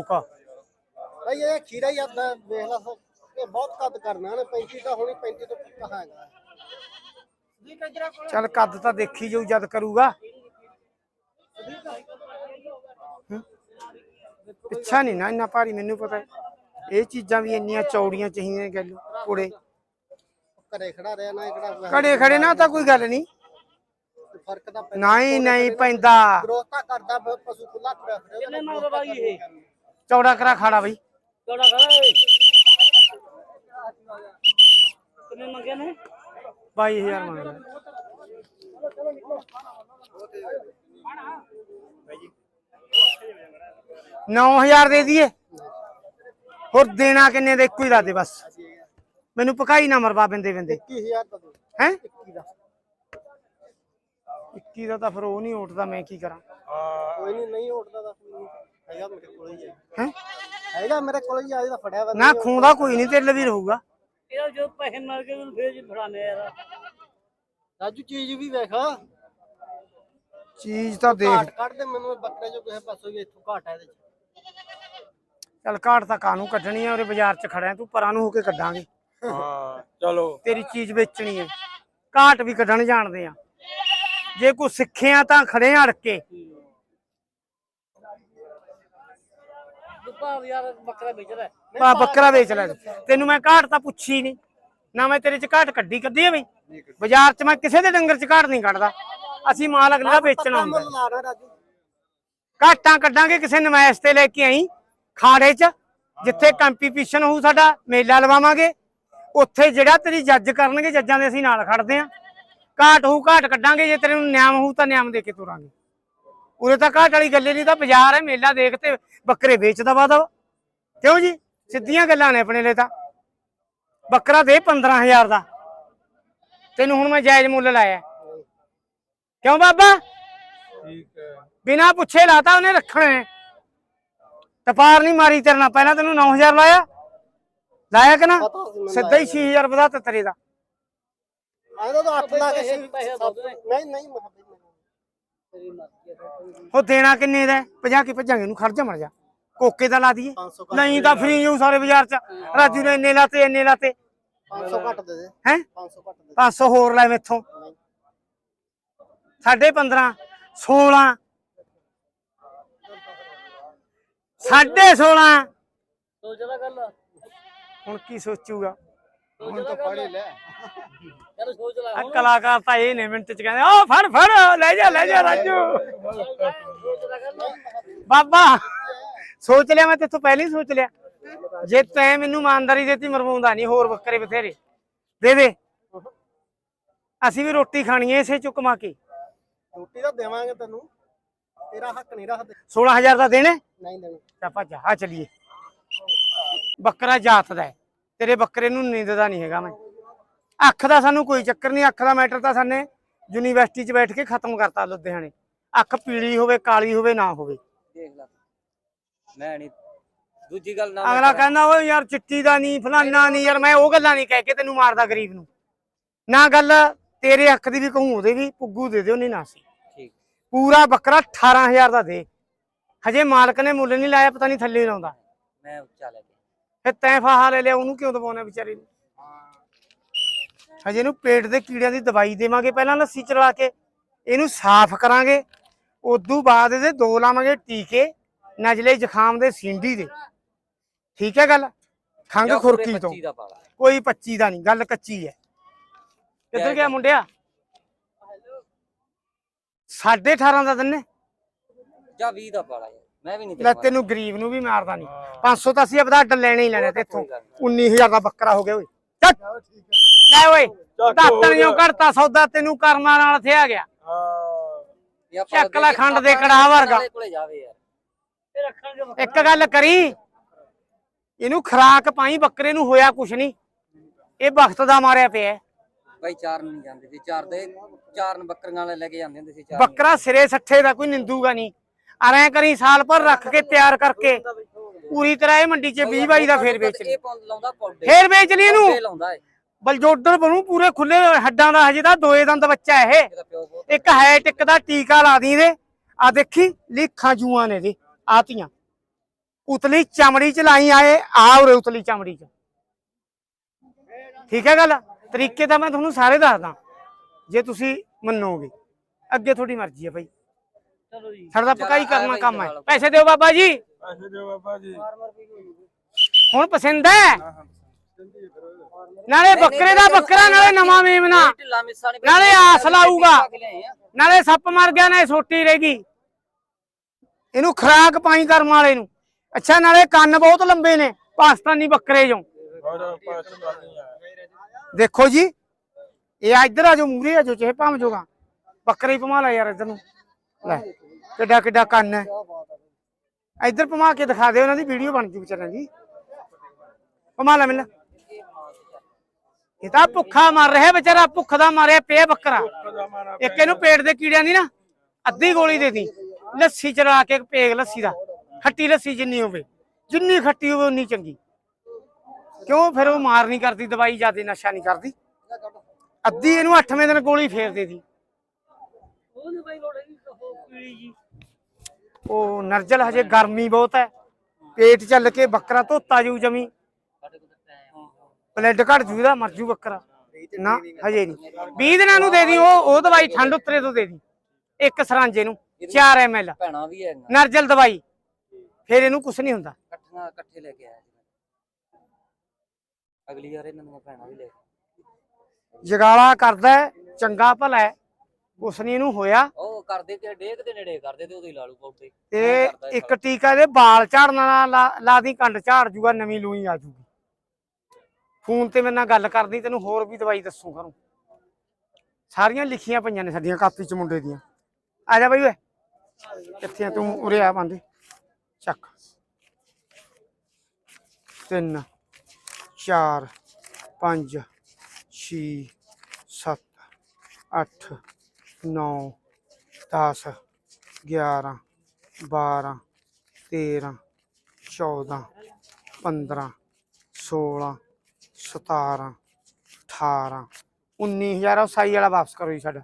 ਮੌਕਾ। ਭਾਈ ਇਹ ਖੀਰਾ ਹੀ ਆਦਾ ਵੇਖ ਲਾ ਇਹ ਬਹੁਤ ਕੱਦ ਕਰਨਾ ਨੇ 35 ਤਾਂ ਹੁਣੀ 35 ਤੋਂ ਪੱਕਾ ਹੈਗਾ। ਚੱਲ ਕੱਦ ਤਾਂ ਦੇਖੀ ਜਾਊ ਜਦ ਕਰੂਗਾ। ਹਮ? ਪਿੱਛਾ ਨਹੀਂ ਨਾ ਇੰਨਾ ਭਾਰੀ ਮੈਨੂੰ ਪਤਾ ਹੈ। ਇਹ ਚੀਜ਼ਾਂ ਵੀ ਇੰਨੀਆਂ ਚੌੜੀਆਂ ਚਾਹੀਦੀਆਂ ਨੇ ਗੱਲ ਕੁੜੇ ਘਰੇ ਖੜਾ ਰਿਹਾ ਨਾ ਇਹ ਕਿਹੜਾ ਖੜੇ ਖੜੇ ਨਾ ਤਾਂ ਕੋਈ ਗੱਲ ਨਹੀਂ ਫ਼ਰਕ ਤਾਂ ਨਹੀਂ ਨਹੀਂ ਪੈਂਦਾ। ਗਰੋਥ ਤਾਂ ਕਰਦਾ ਪਸ਼ੂ ਖੁੱਲਾ ਤੁਰਿਆ ਫਿਰੇ ਕਿੰਨੇ ਮੰਗਦਾ ਬਾਈ ਇਹ? ਚੌੜਾ ਕਰਾ ਖਾੜਾ ਬਈ। ਚੌੜਾ ਖੜਾ ਏ ਕਿੰਨੇ ਮੰਗੇ ਨੇ? 22000 ਮੰਗਦਾ 9000 ਦੇ ਦਈਏ। ਹੋਰ ਦੇਣਾ ਕਿੰਨੇ ਦਾ ਇੱਕੋ ਹੀ ਲਾ ਦੇ ਬਸ। ਮੈਨੂੰ ਪਕਾਈ ਨਾ ਮਰਵਾ ਬਿੰਦੇ ਬਿੰਦੇ। 21000 ਦਾ ਦੇ। ਹੈ? 21 ਦਾ। 21 ਦਾ ਤਾਂ ਫਿਰ ਉਹ ਨਹੀਂ ਉੱਠਦਾ ਮੈਂ ਕੀ ਕਰਾਂ। ਕੋਈ ਨਹੀਂ ਨਹੀਂ ਉੱਠਦਾ ਤਾਂ ਕੋਈ ਨਹੀਂ ਹੈਗਾ ਮੇਰੇ ਕੋਲ ਹੀ ਹੈ। ਹੈ? ਹੈਗਾ ਮੇਰੇ ਕੋਲ ਹੀ ਆ ਇਹਦਾ ਫੜਿਆ ਵਾ। ਨਾ ਖੂੰਦਾ ਕੋਈ ਨਹੀਂ ਤੇਰੇ ਲਈ ਰਹੂਗਾ। ਇਹਦਾ ਜੋ ਪੈਸੇ ਮਿਲ ਗਏ ਉਹਨੂੰ ਫੇਰ ਜੀ ਫੜਾਣੇ ਯਾਰ ਰਾਜੂ ਚੀਜ਼ ਵੀ ਵੇਖ। ਚੀਜ਼ ਤਾਂ ਦੇਖ। ਘਾਟ ਕੱਢ ਦੇ ਮੈਨੂੰ ਬੱਕਰੇ ਜੋ ਕਿਸੇ ਪਾਸੋਂ ਵੀ ਇੱਥੋਂ ਘਾਟ ਹੈ ਇਹਦੇ ਚ। ਚੱਲ ਕਾਟ ਤਾਂ ਕਾਨੂੰ ਕੱਢਣੀ ਆ ਉਹਦੇ ਬਾਜ਼ਾਰ 'ਚ ਖੜਿਆ ਤੂੰ ਪਰਾਂ ਨੂੰ ਹੋ ਕੇ ਕੱਢਾਂਗੇ। ਹਾਂ ਚਲੋ। ਤੇਰੀ ਚੀਜ਼ ਵੇਚਣੀ ਹੈ ਕਾਟ ਵੀ ਕੱਢਣ ਜਾਣਦੇ ਆ। ਜੇ ਕੋਈ ਸਿੱਖਿਆ ਤਾਂ ਖੜੇ ਅੜ ਕੇ। ਯਾਰ ਬੱਕਰਾ ਵੇਚ ਰਿਹਾ। ਆ ਬੱਕਰਾ ਵੇਚ ਲੈ ਤੈਨੂੰ ਮੈਂ ਕਾਟ ਤਾਂ ਪੁੱਛੀ ਨਹੀਂ। ਨਾ ਮੈਂ ਤੇਰੇ 'ਚ ਕਾਟ ਕੱਢੀ ਕੱਢੀ ਆ ਬਈ ਬਾਜ਼ਾਰ 'ਚ ਮੈਂ ਕਿਸੇ ਦੇ ਡੰਗਰ 'ਚ ਕਾਟ ਨਹੀਂ ਕੱਢਦਾ। ਅਸੀਂ ਮਾਲ ਅਗਲੇ ਦਾ ਵੇਚਣਾ ਹੁੰਦਾ ਘਾਟਾਂ ਕੱਢਾਂਗੇ ਕਿਸੇ ਨਮਾਇਸ਼ ਤੇ ਲੈ ਕੇ ਆਈ ਖਾੜੇ 'ਚ ਜਿੱਥੇ ਕੰਪੀਟੀਸ਼ਨ ਹੋਊ ਸਾਡਾ ਮੇਲਾ ਲਵਾਵਾਂਗੇ। ਉੱਥੇ ਜਿਹੜਾ ਤੇਰੀ ਜੱਜ ਕਰਨਗੇ ਜੱਜਾਂ ਦੇ ਅਸੀਂ ਨਾਲ ਖੜਦੇ ਆਂ। ਘਾਟ ਹੋਊ ਘਾਟ ਕੱਢਾਂਗੇ ਜੇ ਤੇਰੇ ਨੂੰ ਨਿਆਮ ਹੋਊ ਤਾਂ ਨਿਆਮ ਦੇ ਕੇ ਤੁਰਾਂਗੇ। ਉਰੇ ਤਾਂ ਘਾਟ ਵਾਲੀ ਗੱਲੇ ਨਹੀਂ ਤਾਂ ਬਾਜ਼ਾਰ ਹੈ ਮੇਲਾ ਦੇਖ ਤੇ ਬੱਕਰੇ ਵੇਚਦਾ ਵਾ। ਦਵਾ ਕਿਉਂ ਜੀ? ਸਿੱਧੀਆਂ ਗੱਲਾਂ ਨੇ ਆਪਣੇ ਲਈ ਤਾਂ। ਬੱਕਰਾ ਦੇ 15000 ਦਾ। ਤੈਨੂੰ ਹੁਣ ਮੈਂ ਜਾਇਜ਼ ਮੁੱਲ ਲਾਇਆ। ਕਿਉਂ ਬਾਬਾ? ਠੀਕ ਹੈ। ਬਿਨਾ ਪੁੱਛੇ ਲਾਤਾ ਉਹਨੇ ਰੱਖਣਾ ਹੈ ਟਪਾਰ ਨਹੀਂ ਮਾਰੀ ਤੇਰੇ ਨਾਲ। ਪਹਿਲਾਂ ਤੈਨੂੰ 9000 ਲਾਇਆ। ਲਾਇਆ ਕਿ ਨਾ? ਸਿੱਧਾ ਹੀ 6000 ਵਧਾਤਾ ਤੇਰੇ ਦਾ। ਆਇਆ ਤਾਂ 8 ਲਾ ਕੇ ਪੈਸੇ- ਪੈਸੇ ਦੱਸ ਦੇ। ਨਹੀਂ ਨਹੀਂ ਮੈਂ ਕਿਹਾ ਬਈ ਤੇਰੀ ਹੈ। ਉਹ ਦੇਣਾ ਕਿੰਨੇ ਦਾ ਹੈ? ਪੰਜਾਹ ਕੀ ਭੱਜਾਂਗੇ? ਨੂੰ ਖਰਚਾ ਮਰ ਜਾ। ਕੋਕੇ ਦਾ ਲਾ ਦਈਏ। 500 ਘੱਟ ਨਹੀਂ ਤਾਂ ਫਰੀ ਯੂ ਸਾਰੇ ਬਾਜ਼ਾਰ ਚ। ਰਾਜੂ ਨੇ ਇੰਨੇ ਲਾਤੇ ਇੰਨੇ ਲਾਤੇ। 500 ਘੱਟ ਦੇ ਦੇ। ਹੈ? 500 ਘੱਟ ਦੇ। 500 ਹੋਰ ਲੈ ਮੈਥੋਂ। ਨਹੀਂ। ਸਾਢੇ 15 16 ਸਾਢੇ 16 ਸੋਚਦਾ ਗੱਲ। ਹੁਣ ਕੀ ਸੋਚੂਗਾ? ਸੋਚਦਾ ਗੱਲ। ਲੈ। ਚੱਲ ਸੋਚ ਲੈ ਆ ਕਲਾਕਾਰ ਤਾਂ ਇਹ ਨੇ ਮਿੰਟ ਚ ਕਹਿੰਦੇ ਓ ਫੜ ਫੜ ਲੈ ਜਾ ਲੈ ਜਾ ਰਾਜੂ। ਬਾਬਾ। ਸੋਚ ਲਿਆ ਮੈਂ ਤੇਥੋਂ ਪਹਿਲਾਂ ਹੀ ਸੋਚ ਲਿਆ। ਜੇ ਤੈਂ ਮੈਨੂੰ ਇਮਾਨਦਾਰੀ ਦਿੱਤੀ ਮਰਵਾਉਂਦਾ ਨਹੀਂ ਹੋਰ ਬੱਕਰੇ ਬਥੇਰੇ। ਦੇ ਦੇ। ਅਸੀਂ ਵੀ ਰੋਟੀ ਖਾਣੀ ਐ ਇਸੇ ਚੁੱਕ ਮਾ ਕੇ। ਰੋਟੀ ਤਾਂ ਦੇਵਾਂਗੇ ਤੈਨੂੰ। ਤੇਰਾ ਹੱਕ ਨਹੀਂ ਰੱਖਦੇ। 16000 ਦਾ ਦੇਣੇ? ਨਹੀਂ ਦੇਣਾ। ਤਾਂ ਭੱਜ ਆ ਚਲੀਏ। ਬੱਕਰਾ ਜਾਤ ਦਾ ਤੇਰੇ ਬੱਕਰੇ ਨੂੰ ਨਿੰਦਦਾ ਨਹੀਂ ਹੈਗਾ ਮੈਂ। ਅੱਖ ਦਾ ਸਾਨੂੰ ਕੋਈ ਚੱਕਰ ਨਹੀਂ ਅੱਖ ਦਾ ਮੈਟਰ ਤਾਂ ਸਾਨੇ ਯੂਨੀਵਰਸਿਟੀ 'ਚ ਬੈਠ ਕੇ ਖਤਮ ਕਰਤਾ ਲੁਧਿਆਣੇ। ਅੱਖ ਪੀਲੀ ਹੋਵੇ ਕਾਲੀ ਹੋਵੇ ਨਾ ਹੋਵੇ। ਮੈਂ ਨਹੀਂ ਦੂਜੀ ਗੱਲ ਨਾ ਅਗਲਾ ਕਹਿੰਦਾ ਓਏ ਯਾਰ ਚਿੱਟੀ ਦਾ ਨਹੀਂ ਫਲਾਨਾ ਨਹੀਂ ਯਾਰ ਮੈਂ ਉਹ ਗੱਲਾਂ ਨਹੀਂ ਕਹਿ ਕੇ ਤੈਨੂੰ ਮਾਰਦਾ ਗਰੀਬ ਨੂੰ। ਨਾ ਗੱਲ ਤੇਰੇ ਅੱਖ ਦੀ ਵੀ ਕਹੂੰ ਉਹਦੇ ਵੀ ਪੁੱਗੂ ਦੇ ਦਿਓ ਨਹੀਂ ਨਾ ਸੀ। ਠੀਕ। ਪੂਰਾ ਬੱਕਰਾ 18000 ਦਾ ਦੇ। ਹਜੇ ਮਾਲਕ ਨੇ ਮੁੱਲ ਨਹੀਂ ਲਾਇਆ ਪਤਾ ਨਹੀਂ ਥੱਲੇ ਲਾਉਂਦਾ। ਮੈਂ ਉੱਚਾ ਲੈ ਕੇ। ਫਿਰ ਤੈਂ ਫਾਹਾ ਲੈ ਲਿਆ ਉਹਨੂੰ ਕਿਉਂ ਦਵਾਉਣਾ ਵਿਚਾਰੇ ਨੂੰ? ਹਜੇ ਇਹਨੂੰ ਪੇਟ ਦੇ ਕੀੜਿਆਂ ਦੀ ਦਵਾਈ ਦੇਵਾਂਗੇ ਪਹਿਲਾਂ ਲੱਸੀ ਚਲਾ ਕੇ ਇਹਨੂੰ ਸਾਫ਼ ਕਰਾਂਗੇ। ਉਦੋਂ ਬਾਅਦ ਇਹਦੇ ਦੋ ਲਾਵਾਂਗੇ ਟੀਕੇ। ਨਜ਼ਲੇ ਜ਼ੁਕਾਮ ਦੇ ਸਿੰਡੀ ਦੇ। ਠੀਕ ਹੈ ਗੱਲ? ਖੰਗ ਖੁਰਕੀ ਤੋਂ। 25 ਦਾ ਪਾਲਾ ਕੋਈ 25 ਦਾ ਨਹੀਂ ਗੱਲ ਕੱਚੀ ਹੈ। ਕਿੱਧਰ ਗਿਆ ਮੁੰਡਿਆ? ਸਾਢੇ 18 ਦਾ ਦਿੰਨੇ ਜਾਂ 20 ਦਾ ਪਾਲਾ ਮੈਂ ਵੀ ਨਹੀਂ ਲੈ ਤੈਨੂੰ ਗਰੀਬ ਨੂੰ ਵੀ ਮਾਰਦਾ ਨਹੀਂ। 500 ਤਾਂ ਅਸੀਂ ਆਪਦਾ ਅੱਡ ਲੈਣੇ ਹੀ ਲੈਣੇ ਤੇ ਇੱਥੋਂ। 19000 ਦਾ ਬੱਕਰਾ ਹੋ ਗਿਆ ਓਏ। ਚੱਲ ਲੈ ਓਏ ਦਾਤਣੀਓ ਘੜਤਾ ਸੌਦਾ ਤੈਨੂੰ ਕਰਮਾਂ ਨਾਲ ਥਿਆ ਗਿਆ। ਜਾਂ ਚੱਕ ਲੈ ਖੰਡ ਦੇ ਕੜਾਹ ਵਰਗਾ। ਇੱਕ ਗੱਲ ਕਰੀ ਇਹਨੂੰ ਖਰਾਕ ਪਾਈ ਬੱਕਰੇ ਨੂੰ ਹੋਇਆ ਕੁਛ ਨਹੀਂ। ਇਹ ਵਕਤ ਦਾ ਮਾਰਿਆ ਪਿਆ। ਬਾਈ ਚਾਰ ਨੂੰ ਨਹੀਂ ਜਾਂਦੇ ਸੀ ਚਾਰ ਦੇ ਚਾਰ ਨੂੰ ਬੱਕਰੀਆਂ ਵਾਲੇ ਲੈ ਕੇ ਜਾਂਦੇ ਹੁੰਦੇ ਸੀ ਚਾਰ ਬੱਕਰਾ ਸਿਰੇ ਸੱਠੇ ਦਾ ਕੋਈ ਨਿੰਦੂਗਾ ਨਹੀਂ। ਅਰੇ ਕਰੀ ਸਾਲ ਭਰ ਰੱਖ ਕੇ ਤਿਆਰ ਕਰਕੇ ਪੂਰੀ ਤਰ੍ਹਾਂ ਇਹ ਮੰਡੀ 'ਚ 20 ਬਾਈ ਦਾ ਫੇਰ ਵੇਚ ਲਈ। ਇਹ ਪਾਉਂਦਾ ਲਾਉਂਦਾ ਪੌਡੇ। ਫੇਰ ਵੇਚ ਲਈ ਇਹਨੂੰ? ਬਲਜੋਡਰ ਬਣੂ ਪੂਰੇ ਖੁੱਲੇ ਹੱਡਾਂ ਦਾ ਹਜੇ ਤਾਂ ਦੋਏ ਦੰਦ ਬੱਚਾ ਇਹ। ਇੱਕ ਹੈ ਟਿਕ ਦਾ ਟੀਕਾ ਲਾ ਦੀ ਇਹਦੇ। ਆ ਦੇਖੀ ਲਿਖਾਂ ਜੂਆਂ ਨੇ ਇਹਦੇ। ਆਤੀਆਂ। ਉਤਲੀ ਚਮੜੀ ਚ ਲਾਈ ਆਏ ਆ ਉਰੇ ਉਤਲੀ ਚਮੜੀ ਚ। ਠੀਕ ਹੈ ਗੱਲ? ਤਰੀਕੇ ਤਾਂ ਮੈਂ ਤੁਹਾਨੂੰ ਸਾਰੇ ਦੱਸਦਾ। ਜੇ ਤੁਸੀਂ ਮੰਨੋਗੇ। ਅੱਗੇ ਤੁਹਾਡੀ ਮਰਜ਼ੀ ਹੈ ਭਾਈ। ਚਲੋ ਜੀ। ਸਾਡਾ ਪਕਾਈ ਕਰਨਾ ਕੰਮ ਹੈ। ਪੈਸੇ ਦਿਓ ਬਾਬਾ ਜੀ। ਪੈਸੇ ਦਿਓ ਬਾਬਾ ਜੀ। ਹੁਣ ਪਸੰਦ ਹੈ? ਨਾਲੇ ਬੱਕਰੇ ਦਾ ਬੱਕਰਾ ਨਾਲੇ ਨਵਾਂ ਮੇਮਨਾ। ਨਾਲੇ ਆਸ ਲਾਊਗਾ। ਨਾਲੇ ਸੱਪ ਮਰ ਗਿਆ ਨਾਲੇ ਸੋਟੀ ਰਹਿ ਗਈ। ਇਹਨੂੰ ਖਰਾਕ ਪਾਈ ਕਰਮ ਵਾਲੇ ਨੂੰ। ਅੱਛਾ ਨਾਲੇ ਕੰਨ ਬਹੁਤ ਲੰਬੇ ਨੇ ਪਾਕਿਸਤਾਨੀ ਬੱਕਰੇ ਜੋ। ਦੇਖੋ ਜੀ ਇਹ ਇੱਧਰ ਆ ਜੋ ਮੂਰੇ ਆ ਜੋ ਚਾਹੇ ਭਾਵੇਂ ਜੋਗਾ। ਬੱਕਰੇ ਹੀ ਭਮਾ ਲੈ ਯਾਰ ਇੱਧਰ ਨੂੰ। ਲੈ ਕਿੱਡਾ ਕਿੱਡਾ ਕੰਨ ਹੈ। ਇੱਧਰ ਭਮਾ ਕੇ ਦਿਖਾ ਦੇ ਉਹਨਾਂ ਦੀ ਵੀਡੀਓ ਬਣ ਜੂ ਵਿਚਾਰਿਆਂ ਦੀ। ਭਮਾ ਲੈ ਮਿਲ। ਇਹ ਤਾਂ ਭੁੱਖਾ ਮਰ ਰਿਹਾ ਵਿਚਾਰਾ ਭੁੱਖ ਦਾ ਮਾਰਿਆ ਪਿਆ ਬੱਕਰਾ। ਇੱਕ ਇਹਨੂੰ ਪੇਟ ਦੇ ਕੀੜਿਆਂ ਦੀ ਨਾ ਅੱਧੀ ਗੋਲੀ ਦੇ ਦੀ। ਲੱਸੀ ਚੜਾ ਕੇ ਪੇਗ ਲੱਸੀ ਦਾ। ਖੱਟੀ ਲੱਸੀ ਜਿੰਨੀ ਹੋਵੇ। ਜਿੰਨੀ ਖੱਟੀ ਹੋਵੇ ਉਨੀ ਚੰਗੀ। ਕਿਉਂ? ਫਿਰ ਉਹ ਮਾਰ ਨਹੀਂ ਕਰਦੀ ਦਵਾਈ ਜ਼ਿਆਦਾ ਨਸ਼ਾ ਨਹੀਂ ਕਰਦੀ। ਅੱਧੀ ਇਹਨੂੰ 8ਵੇਂ ਦਿਨ ਗੋਲੀ ਫੇਰ ਦੇ ਦੀ। ਉਹ ਨਰਜਲ ਹਜੇ ਗਰਮੀ ਬਹੁਤ ਹੈ। ਪੇਟ ਚੱਲ ਕੇ ਬੱਕਰਾ ਧੋਤਾ ਜੂ ਜਮੀ। ਬਲੱਡ ਘਟ ਜੂ ਇਹਦਾ ਮਰ ਜੂ ਬੱਕਰਾ। ਨਾ ਹਜੇ ਨਹੀਂ। 20 ਦਿਨਾਂ ਨੂੰ ਦੇ ਦੀ ਉਹ ਉਹ ਦਵਾਈ ਠੰਡ ਉਤਰੇ ਤੋਂ ਦੇ ਦੀ। ਇੱਕ ਸਰਾਂਜੇ ਨੂੰ। 4 ਐਮਐਲ ਭੈਣਾ ਵੀ ਹੈ ਨਰਜਲ ਦਵਾਈ। ਫਿਰ ਇਹਨੂੰ ਕੁਝ ਨਹੀਂ ਹੁੰਦਾ। ਇਕੱਠੀਆਂ ਇਕੱਠੇ ਲੈ ਕੇ ਆਇਆ ਸੀ ਮੈਂ। ਅਗਲੀ ਵਾਰ ਇਹਨਾਂ ਦੀਆਂ ਭੈਣਾਂ ਵੀ ਲੈ ਕੇ ਜਗਾਲਾ ਕਰਦਾ ਹੈ, ਚੰਗਾ ਭਲਾ ਹੈ। ਕੁਛ ਨਹੀਂ ਇਹਨੂੰ ਹੋਇਆ। ਉਹ ਕਰਦੇ ਕਿ ਡੇਕ ਦੇ ਨੇੜੇ ਕਰਦੇ ਤੇ ਉਹਦੀ ਲਾਲੂ ਪਾਉਂਦੇ ਤੇ। ਇੱਕ ਟੀਕਾ ਦੇ ਵਾਲ ਝਾੜਨ ਨਾਲ ਲਾ- ਲਾ ਦੀ ਕੰਡ ਝਾੜ ਜੂਗਾ ਨਵੀਂ ਲੂਈ ਆ ਜੂਗੀ। ਫੋਨ ਤੇ ਮੇਰੇ ਨਾਲ ਗੱਲ ਕਰਦੀ ਤੈਨੂੰ ਹੋਰ ਵੀ ਦਵਾਈ ਦੱਸੂ ਕਰੂੰ ਸਾਰੀਆਂ ਲਿਖੀਆਂ ਪਈਆਂ ਨੇ ਸਾਡੀਆਂ ਕਾਪੀ ਚ ਮੁੰਡੇ ਦੀਆਂ। ਆ ਜਾ ਬਈ ਓਏ। ਇੱਥੇ ਤੂੰ ਉਰੇ ਆ ਬੰਦੇ। ਚੱਕ। ਤਿੰਨ, ਚਾਰ, ਪੰਜ, ਛੇ, ਸੱਤ, ਅੱਠ, ਨੌ, ਦਸ, ਗਿਆਰਾਂ, ਬਾਰਾਂ, ਤੇਰਾਂ, ਚੌਦਾਂ, ਪੰਦਰਾਂ, ਸੋਲਾਂ, ਸਤਾਰਾਂ, ਅਠਾਰਾਂ, ਉੱਨੀ ਹਜ਼ਾਰ। ਉਹ ਸਾਈ ਵਾਲਾ ਵਾਪਸ ਕਰੋ ਜੀ ਸਾਡਾ।